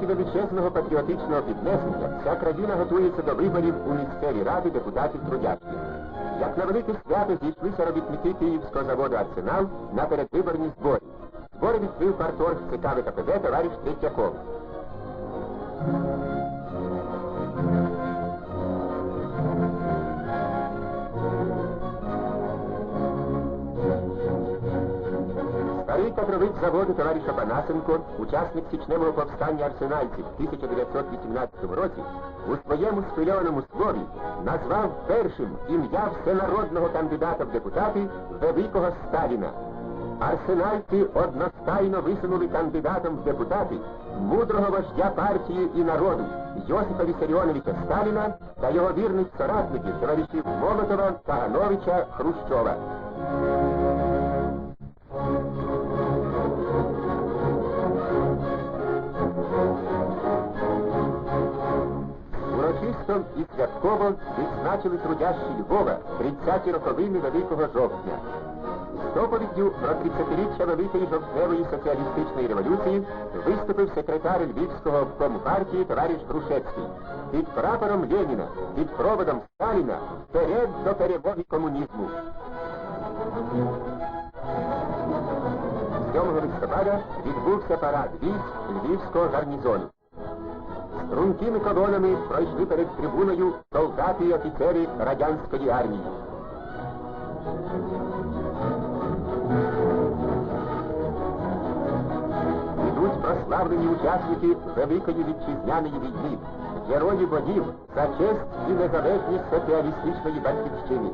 обстановці величезного патріотичного піднесення вся країна готується до виборів у місцеві ради депутатів трудящих. Як на велике свято зійшлися робітники Київського заводу Арсенал на передвиборні збори. Збори відкрив парторг ЦК ВКПД товариш Третьяков. Старий кадровик заводу товариш Апанасенко, учасник січневого повстання арсенальців в 1918 році, у своєму схвильованому слові назвав першим ім'я всенародного кандидата в депутати Великого Сталіна. Арсенальці одностайно висунули кандидатом в депутати мудрого вождя партії і народу Йосифа Вісаріоновича Сталіна та його вірних соратників, товаришів Молотова, Кагановича, Хрущова. Урочисто і святково відзначили трудящі Львова 30-ті роковини Великого жовтня. З доповіддю про 30-річчя Великої жовтневої соціалістичної революції виступив секретар Львівського обкому товариш Грушевський. Під прапором Леніна, під проводом Сталіна вперед до перемоги комунізму. 7 листопада відбувся парад військ Львівського гарнізону. Стрункими колонами пройшли перед трибуною солдати і офіцери радянської армії. Ідуть прославлені учасники Великої вітчизняної війни, герої боїв за честь і незалежність соціалістичної батьківщини.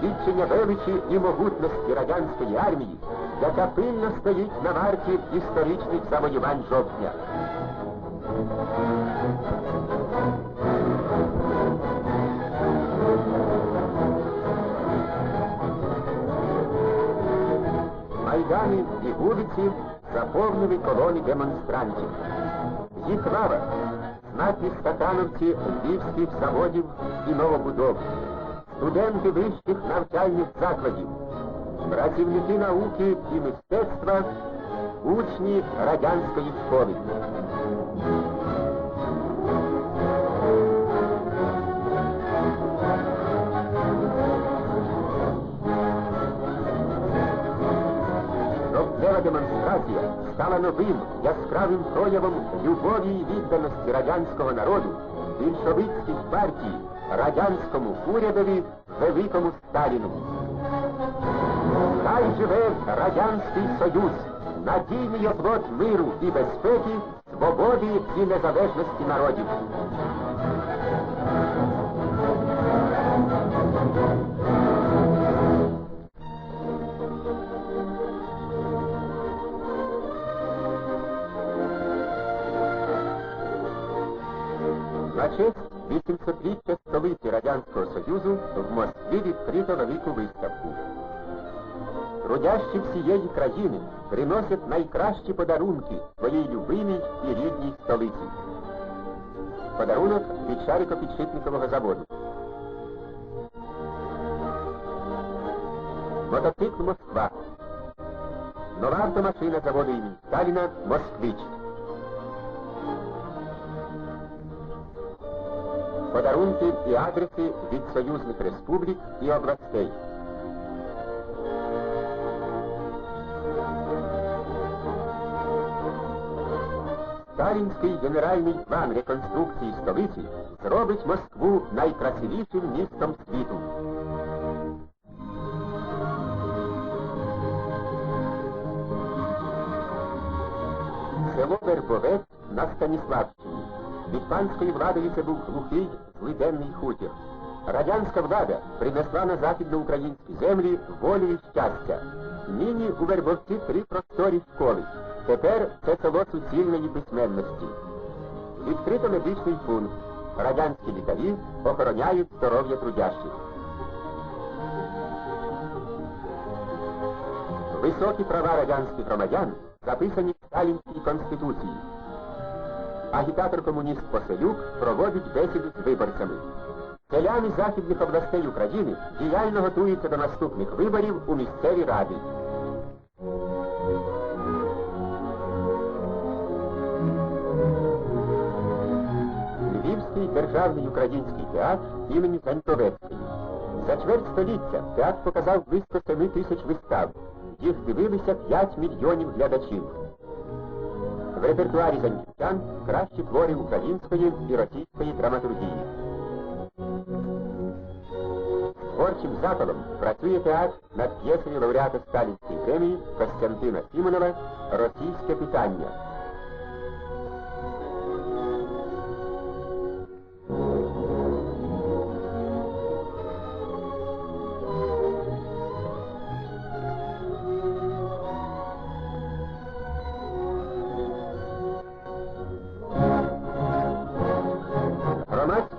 Свідчення величі і могутності радянської армії, яка пильно стоїть на варті історичних завоювань жовтня. Майдани і вулиці заповнили колони демонстрантів. Їх лава знатні стакановці львівських заводів і новобудов, студенти вищих навчальних закладів, працівники науки і мистецтва, учні радянської школи. Жовтнева демонстрація стала новим яскравим проявом любові і відданості радянського народу, більшовицькій партії, радянському урядові, великому Сталіну. Хай живе Радянський Союз, надійний оплот миру і безпеки, свободи і незалежності народів. 800-річчя столиці Радянського Союзу в Москві відкрито велику виставку. Трудящі всієї країни приносять найкращі подарунки своїй любимій і рідній столиці. Подарунок від Шарикопідшипникового заводу. Мотоцикл Москва. Нова автомашина заводу імені Сталіна Москвич. Подарунки і адреси від союзних республік і областей. Сталінський генеральний план реконструкції столиці зробить Москву найкрасивішим містом світу. Село Вербовець на Станіславщині. Від панської влади це був глухий, злиденний хутір. Радянська влада принесла на західноукраїнські землі волю і щастя. Нині у Вербовці три просторі школи. Тепер це село суцільної письменності. Відкрито медичний пункт. Радянські лікарі охороняють здоров'я трудящих. Високі права радянських громадян записані в Сталінській Конституції. Агітатор комуніст Посилюк проводить бесіду з виборцями. Селяни західних областей України діяльно готуються до наступних виборів у місцеві ради. Львівський державний український театр імені Заньковецької. За чверть століття театр показав близько 7 тисяч вистав. Їх дивилися 5 мільйонів глядачів. В репертуарі заньківчан кращі твори української і російської драматургії. Творчим запалом працює театр над п'єсою лауреата Сталінської премії Костянтина Сімонова Російське питання.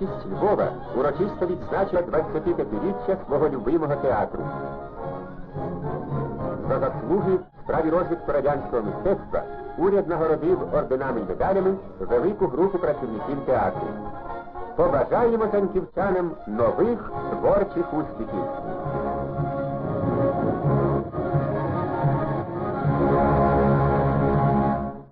Громадськість Львова урочисто відзначила 25-річчя свого любимого театру. За заслуги в справі розвитку радянського мистецтва уряд нагородив орденами й медалями велику групу працівників театру. Побажаємо танківчанам нових творчих успіхів.